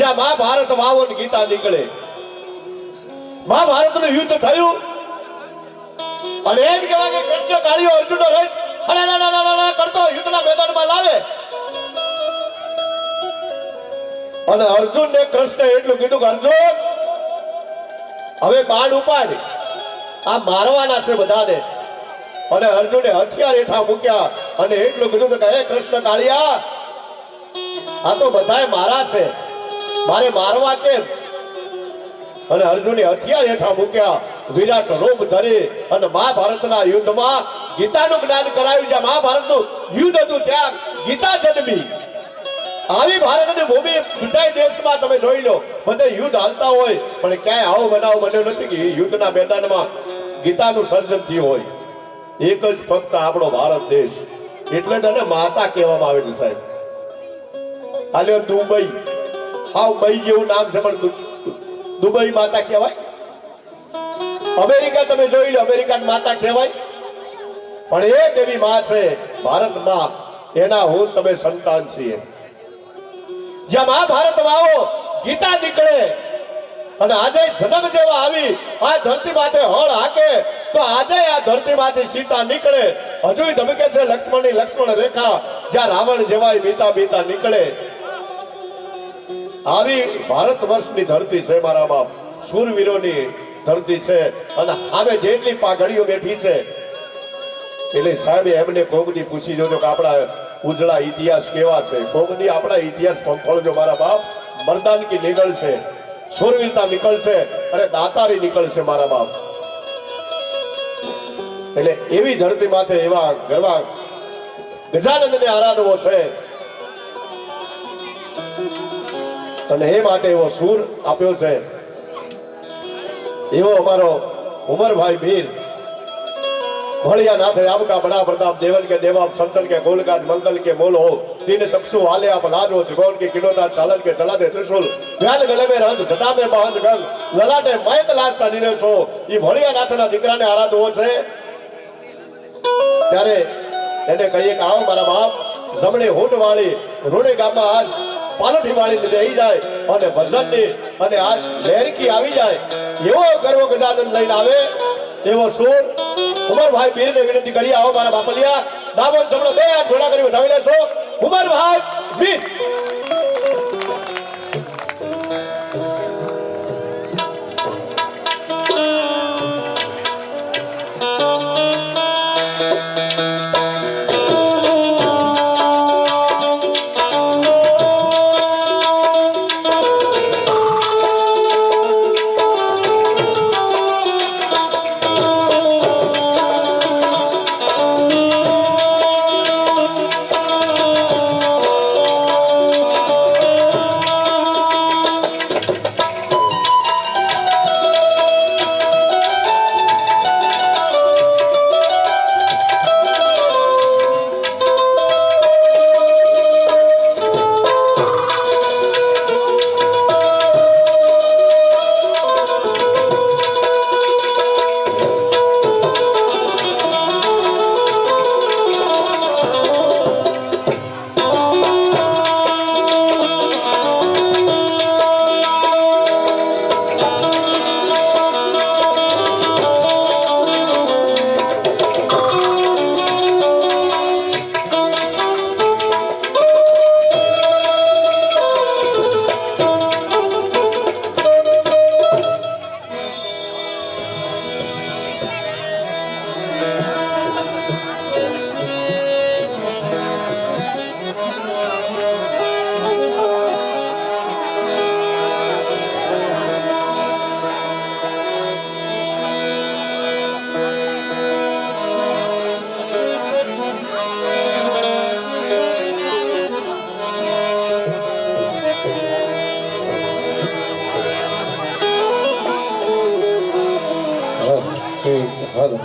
જ્યાં મહાભારત વાવો ગીતા નીકળે. મહાભારતનું યુદ્ધ થયું. અને એમ કહેવાય કે કૃષ્ણ કાળીઓ અર્જુનો રહી કરતો યુદ્ધના મેદાનમાં લાવે. અને અર્જુન ને કૃષ્ણ એટલું કીધું કે, અર્જુન, હવે બાણ ઉપાડ. આ મારવાના છે બધાને. અને અર્જુને હથિયાર હેઠા મૂક્યા અને એટલું કીધું કે, હે કૃષ્ણ કાળિયા, આ તો બધાય મારા છે. મારે મારવા કેમ અને અર્જુને હથિયાર હેઠા મૂક્યા. વિરાટ રોગ ધરી અને મહાભારતના યુદ્ધમાં ગીતાનું જ્ઞાન કરાયું. જ્યાં મહાભારતનું યુદ્ધ હતું, ત્યાં ગીતા જન્મી. આવી ભારતની ભૂમિ બધા દેશમાં તમે જોઈ લો. બધે યુદ્ધ હાલતા હોય, પણ ક્યાંય આવો બનાવ બન્યો નથી કે યુદ્ધના મેદાનમાં ગીતાનું સર્જન થયું હોય. એક જ ફક્ત આપણો ભારત દેશ. એટલે જ એને માતા કહેવામાં આવે છે સાહેબ. હાલ્યો દુબઈ. હાવ બઈ જેવું નામ છે પણ દુબઈ માતા કહેવાય. અમેરિકા તમે જોઈ લો અમેરિકા માતા કહેવાય. પણ એક એવી માં છે ભારતમાં એના હું તમે સંતાન છીએ. જ્યાં મહાભારત વાવો, ગીતા નીકળે. અને આજે જનક જેવા આવી, આ ધરતી માથે હળ હાકે, તો આજે આ ધરતી માંથી સીતા નીકળે. હજુ ધમકે છે લક્ષ્મણની લક્ષ્મણ રેખા, જ્યાં રાવણ જેવાય બીતા બીતા નીકળે. આવી ભારત વર્ષની ધરતી છે મારા બાપ શૂરવીરોની ધરતી છે. અને હવે જેટલી પાઘડીઓ બેઠી છે એટલે સાહેબ એમને કોગની પૂછી, જોજો કે આપણા ઉજળા ઇતિહાસ કેવા છે? કોગની, આપણા ઇતિહાસ પંખોળજો મારા બાપ. મરદાન કી નીકળશે. શૂરવીરતા નીકળશે અને દાતારી નીકળશે મારા બાપ. એટલે એવી ધરતી માથે એવા ગરવા ગજાનંદને આરાધવો છે. અને એ માટે એવો સૂર આપ્યો છે. એવો અમારો ઉમરભાઈ મીર ભણિયા નાથે આપકા બડા પ્રતાપ દેવન કે દેવાબ સંતન કે ગોલગાજ મંગલ કે બોલ હો તીન ચક્ષુ હાલે આપ લાજો ત્રિકોણ કે કિડોતા ચાલન કે ચલાતે ત્રિશુલ, વ્યાલ ગલે મે રંગ ધટામે મહંત ગંગ, લલાટે મયક લાજતા દિને છો. ઈ ભણિયા નાથના દીકરાને આરાધવો છે. ત્યારે એને કહીએ કે આવો મારા બાપ, જમણે હોટ વાળી રૂણે ગામમાં આજ પાલઠી વાળી લઈ જાય અને ભજનની અને આ લહેરકી આવી જાય, એવો ગર્વ ગજાનંદ લઈને આવે, એવો સુર ઉમરભાઈ પીરને વિનંતી કરી, આવો મારા બાપલિયા ડાબો જમણો બે હાથ ઘોડા કરી વધાવી લેશો. હાલો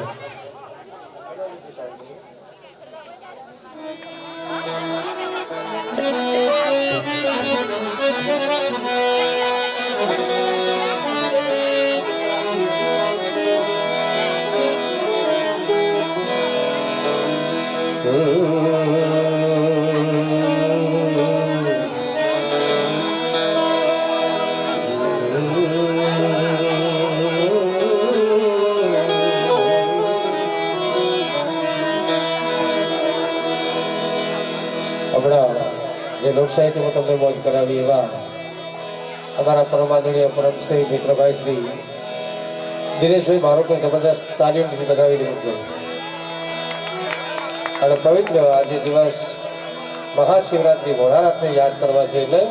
જે હું તમને મોજ કરાવી એવા અમારા પરમાદણીય પરમ શ્રી મિત્રભાઈ શ્રી દિનેશભાઈ બારોટને જબરદસ્ત તાલીમથી બતાવી રહ્યું છે. અને પવિત્ર આજે દિવસ મહાશિવરાત્રિ ભોળાનાથને યાદ કરવા છે એટલે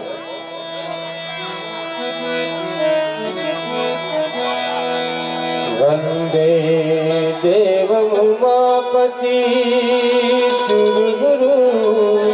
વંદે દેવ ઉમાપતિ વંદે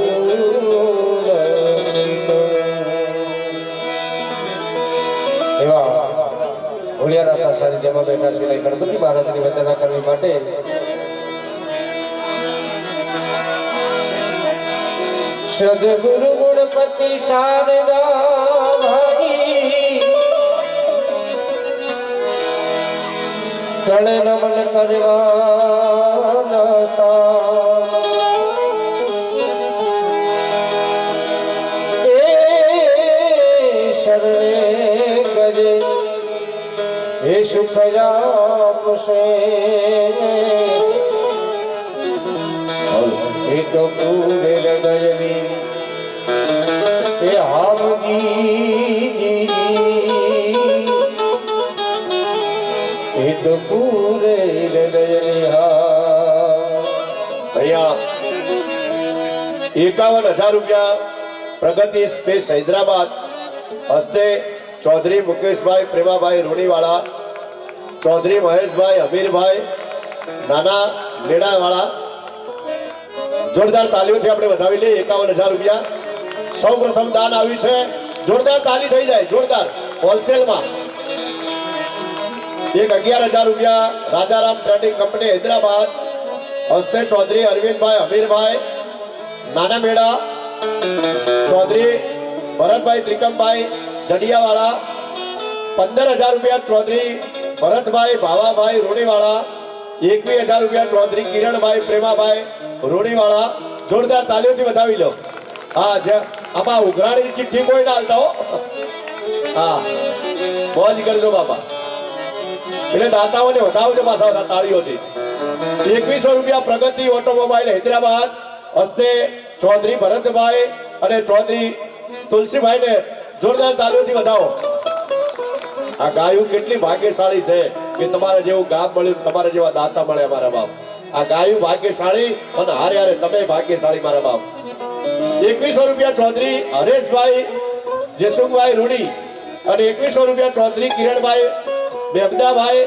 ભોળિયાનાથના જેમાં બેઠા સિવાય ગણપતિ મહારાજની વંદના કરવી માટે સદગુરુ ગુણપતિ શારદા ભાઈ કળ નમન કરવા એ સુખ આપશે એ તો પૂરે હૃદયની એ હામજી એ તો પૂરે હૃદયની હા અહીંયા એકાવન હજાર રૂપિયા પ્રગતિ સ્પેસ હૈદરાબાદ હસ્તે ચૌધરી મુકેશભાઈ પ્રેમાભાઈ રૂણીવાળા ચૌધરી મહેશભાઈ, અમીરભાઈ, નાના મેળાવાળા. જોરદાર તાલીઓથી આપણે વધાવી લઈએ, એકાવન હજાર રૂપિયા. સૌ પ્રથમ દાન આવ્યું છે. જોરદાર તાલી થઈ જાય, જોરદાર. હોલસેલમાં. એક અગિયાર હજાર રૂપિયા રાજારામ ટ્રેડિંગ કંપની હૈદરાબાદ. હસ્તે ચૌધરી અરવિંદભાઈ, અમીરભાઈ, નાના મેળા. ચૌધરી ભરતભાઈ ત્રિકમભાઈ, જડિયાવાળા. પંદર હજાર રૂપિયા ચૌધરી ભરતભાઈ, ભાવાભાઈ, રૂણીવાળા, એકવીસ હજાર રૂપિયા ચૌધરી, કિરણભાઈ, પ્રેમાભાઈ, રૂણીવાળા, જોરદાર તાલીઓથી વધાવી લો. હા, જે આમાં ઉઘરાણીની ચિઠ્ઠી કોઈ ના હાલતા હો. હા, મોજ કરજો બાપા. એટલે દાતાઓને વધાવજો પાછા બધા તાળીઓથી. એકવીસો રૂપિયા પ્રગતિ ઓટોમોબાઈલ હૈદરાબાદ, હસ્તે ચૌધરી ભરતભાઈ અને ચૌધરી તુલસીભાઈને જોરદાર તાલીઓથી વધાવો. આ ગાયું કેટલી ભાગ્યશાળી છે કે તમારે જેવું ગામ મળ્યું તમારા જેવા દાતા મળે મારા બાપ. આ ગાયું ભાગ્યશાળી અને હારે હારે તમે ભાગ્યશાળી મારા બાપ. એકવીસો રૂપિયા ચૌધરી હરેશભાઈ જસુમભાઈ રૂડી અને એકવીસો રૂપિયા ચૌધરી કિરણભાઈ બેબદાભાઈ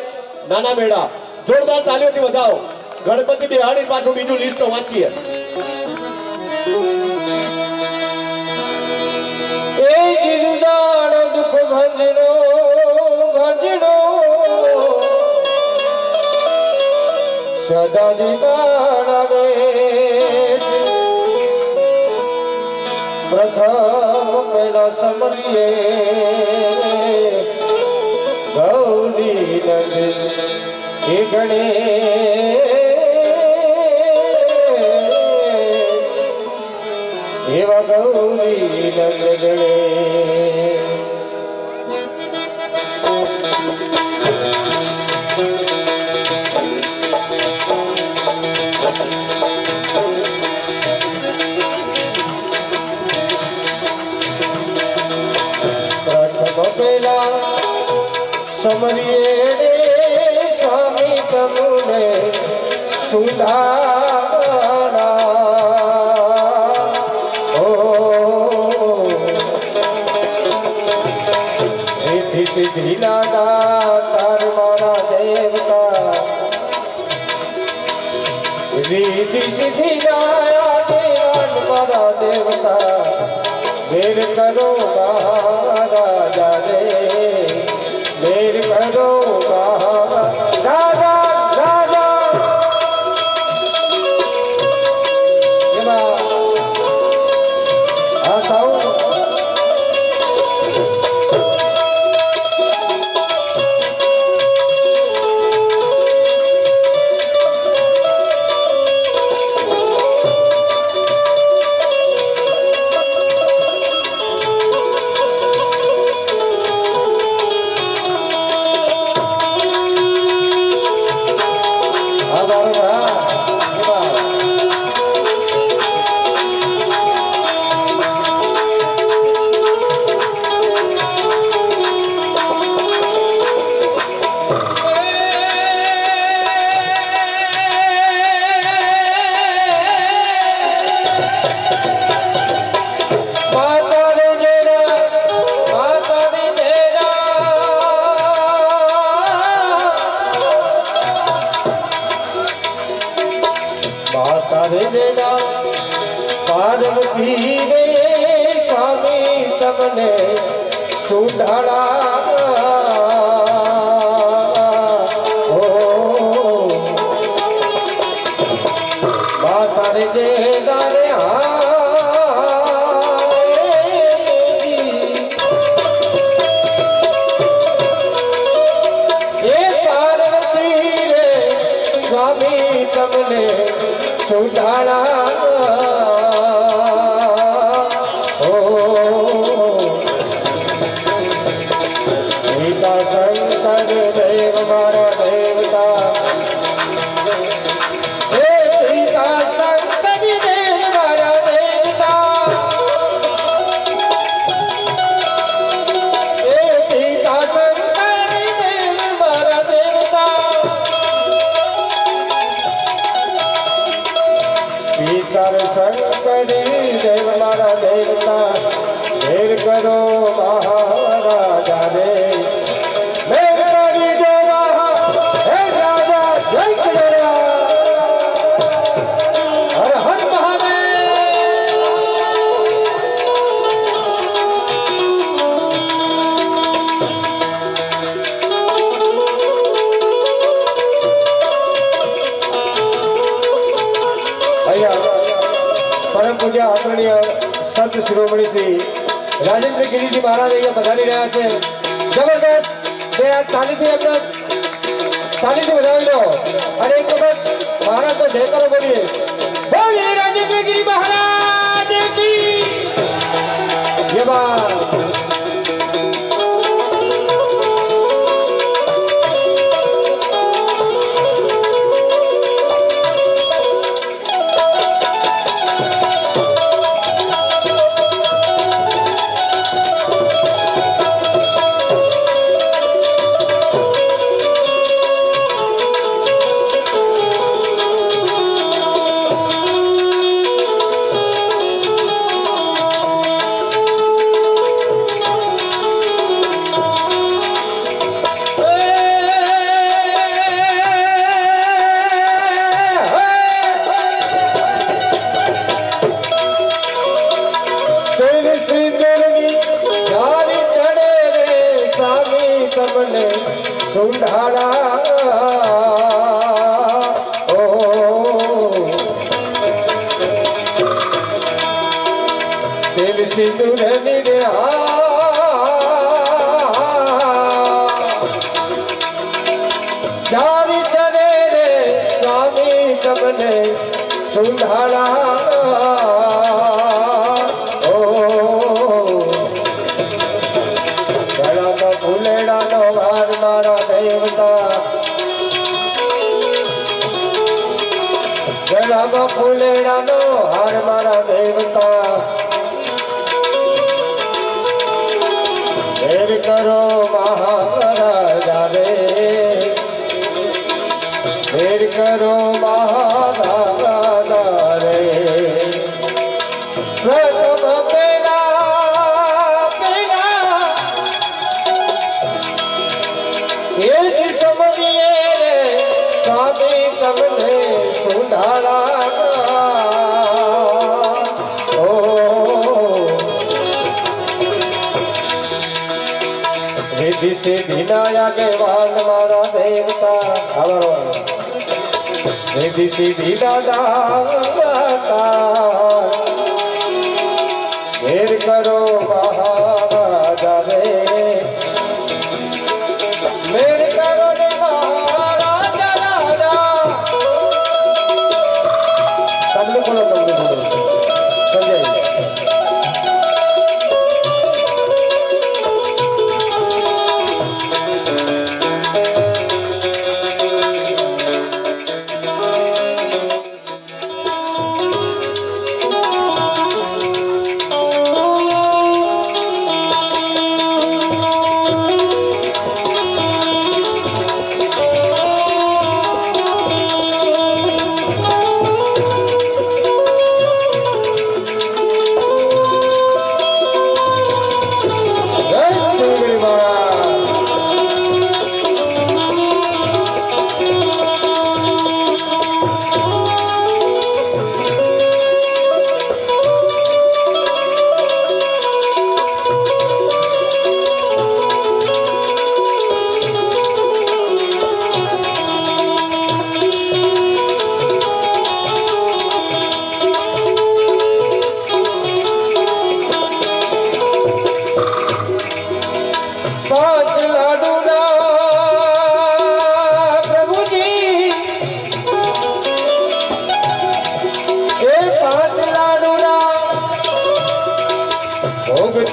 નાના મેળા. જોરદાર તાલીઓથી વધાવો. ગણપતિ બિહારી પાછું બીજું લિસ્ટ વાંચીએ. એ જીવદાળ દુઃખ ભંજનો સદા આવે પ્રથમ પેલા સમરીએ. ગૌરી નંદ એ ગણે એવા ગૌરી નંદને પ્રથમ ને સુધડા શંકરે દેવ મારા દેવતા. ધેર કરો આપણી શ્રી રાજેન્દ્ર ગિરીજી મહારાજ અહીંયા પધારી રહ્યા છે. જબરદસ્ત. બે આ તાલીથી આપણે તાલીથી વધારી દો અને એક વખત મહારાજનો જયકારો બોલીએ. બોલીએ રાજેન્દ્ર ગિરી મહારાજ કી જય. સિંદુર નિરે ચારી ચરે રે સ્વામી તમને સુધારા ઓ ગળાનો ફૂલેડાનો ભાર એ જ સમજીએ રે સ્વામી તમને સુધારા ઓ રિદ્ધિ સિદ્ધિ નાયકે વાલ મારા દેવતા આવો રિદ્ધિ સિદ્ધિ દાદા મેર કરો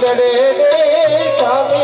ચડે સ્વામી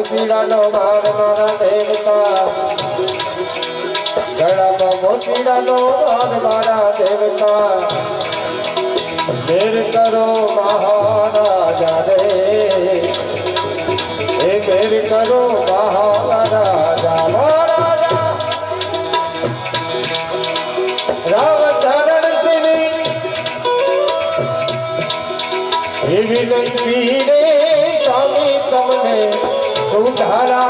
મોતીડાનો માર મારા દેવતા. ગળામાં મોતીડાનો માર મારા દેવતા. મેર કરો મહારાજા રે. હે મેર કરો મહારાજા સુધારા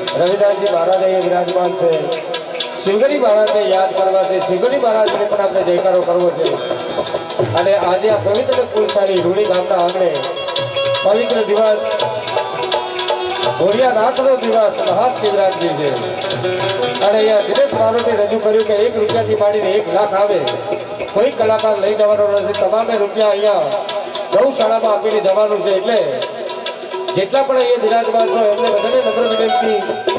રવિદાસજી મહારાજ અહીંયા વિરાજમાન છે. શિવગરી મહારાજને યાદ કરવા છે. શિવગરી મહારાજને પણ આપણે જયકારો કરવો છે. અને આજે આ પવિત્ર કુલસારી રૂડી ગામના આંગણે પવિત્ર દિવસ ભોરિયા નાથનો દિવસ મહાશિવરાત્રી છે. અને અહીંયા દિનેશ મારોને રજૂ કર્યું કે એક રૂપિયાથી માંડીને એક લાખ આવે. કોઈ કલાકાર લઈ જવાનો નથી. તમામે રૂપિયા અહીંયા ગૌશાળામાં આપીને જવાનું છે. એટલે જેટલા પણ અહીંયા બિરાજમાન છો એમને બધાને નમ્ર વિનંતી.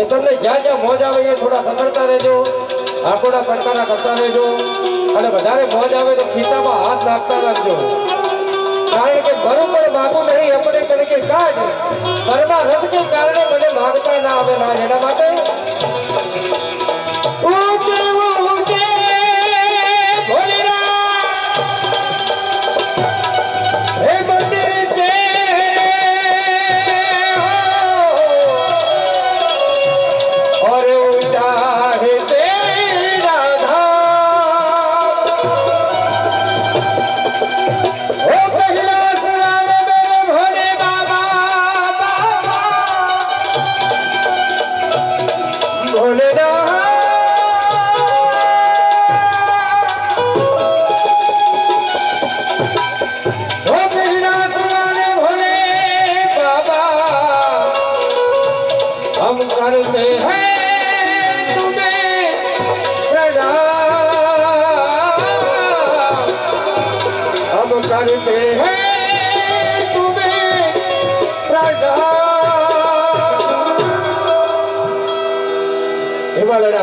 કે તમને જ્યાં જ્યાં મોજ આવે એ થોડા ખકડતા રહેજો આંખોના પડકારા કરતા રહેજો, અને વધારે મોજ આવે તો ખીચામાં હાથ નાખતા રાખજો. કારણ કે બરોબર માગું નહીં આપણે તરીકે કાજ પરમારથ કે કારણે મને માગતા ના આવે, ના, એના માટે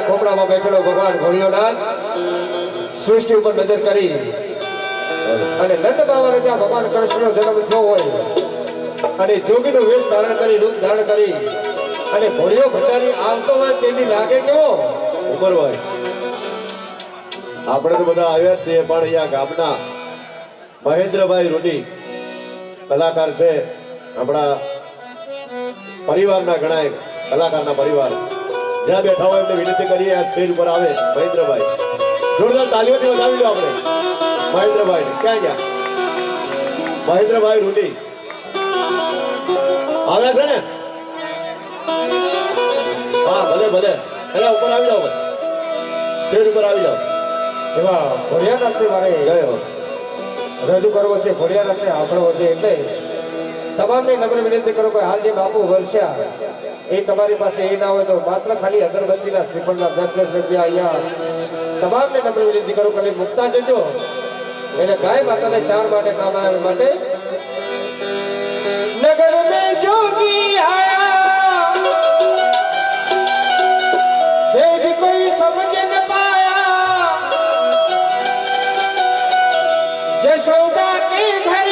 ખોપડામાં બેઠેલો ભગવાન ભોળિયોનાથ સૃષ્ટિ ઉપર નજર કરી. અને નંદ બાબાને ત્યાં ભગવાન કૃષ્ણનો જન્મ થયો હોય. અને જોગીનું વેશ ધારણ કરી, રૂપ ધારણ કરી. અને ભોળિયો ભંડારી આવતો હોય તેની લાગે કેવો? ઉમરભાઈ આપણે તો બધા આવ્યા છીએ, પણ અહીંયા ગામના મહેન્દ્રભાઈ રૂડી કલાકાર છે. આપણા પરિવારના ગણાય કલાકારના પરિવાર. જ્યાં બેઠા હોય એમને વિનંતી કરીએ આ સ્ટેજ ઉપર આવે મહેન્દ્રભાઈ. જોરદાર તાલીઓથી વધાવી લો આપણે. મહેન્દ્રભાઈ ક્યાં ગયા? મહેન્દ્રભાઈ રૂની આવ્યા છે ને? હા ભલે ભલે. એના ઉપર આવી જાઓ સ્ટેજ ઉપર આવી જાઓ. એવા ભોળિયાનાથને મારે ગયો રજૂ કરવો છે ભોળિયાનાથને આપણો છે એટલે તમામને નમ્ર વિનંતી કરો કે હાલ જે બાપુ વર્ષ્યા એ તમારી પાસે એ ના હોય તો માત્ર ખાલી અગરબત્તીના શ્રીફળના દસ દસ રૂપિયા અહીંયા તમામને નમ્ર વિનંતી કરું, ખાલી મૂકતા જજો. એટલે ગાય માતાને ચાર માટે કામ આવે માટે નગર મે જોગી આયા. કોઈ સમજ ન પાયા. જશોદા કે ઘર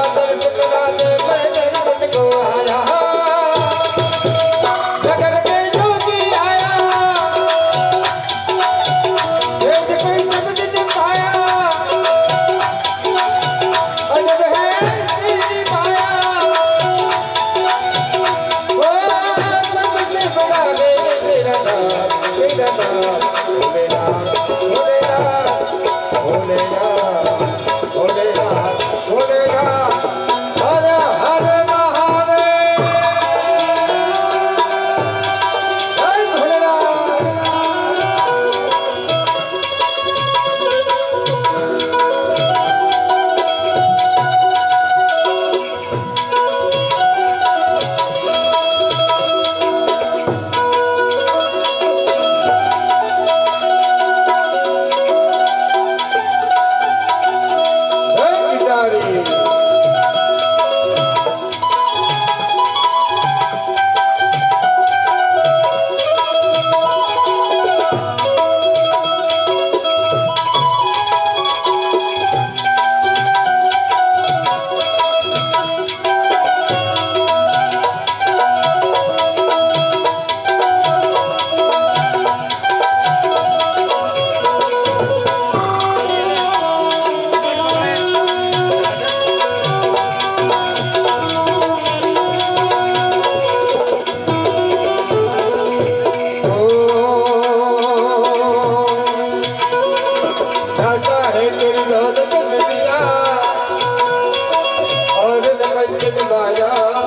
Radha Sakala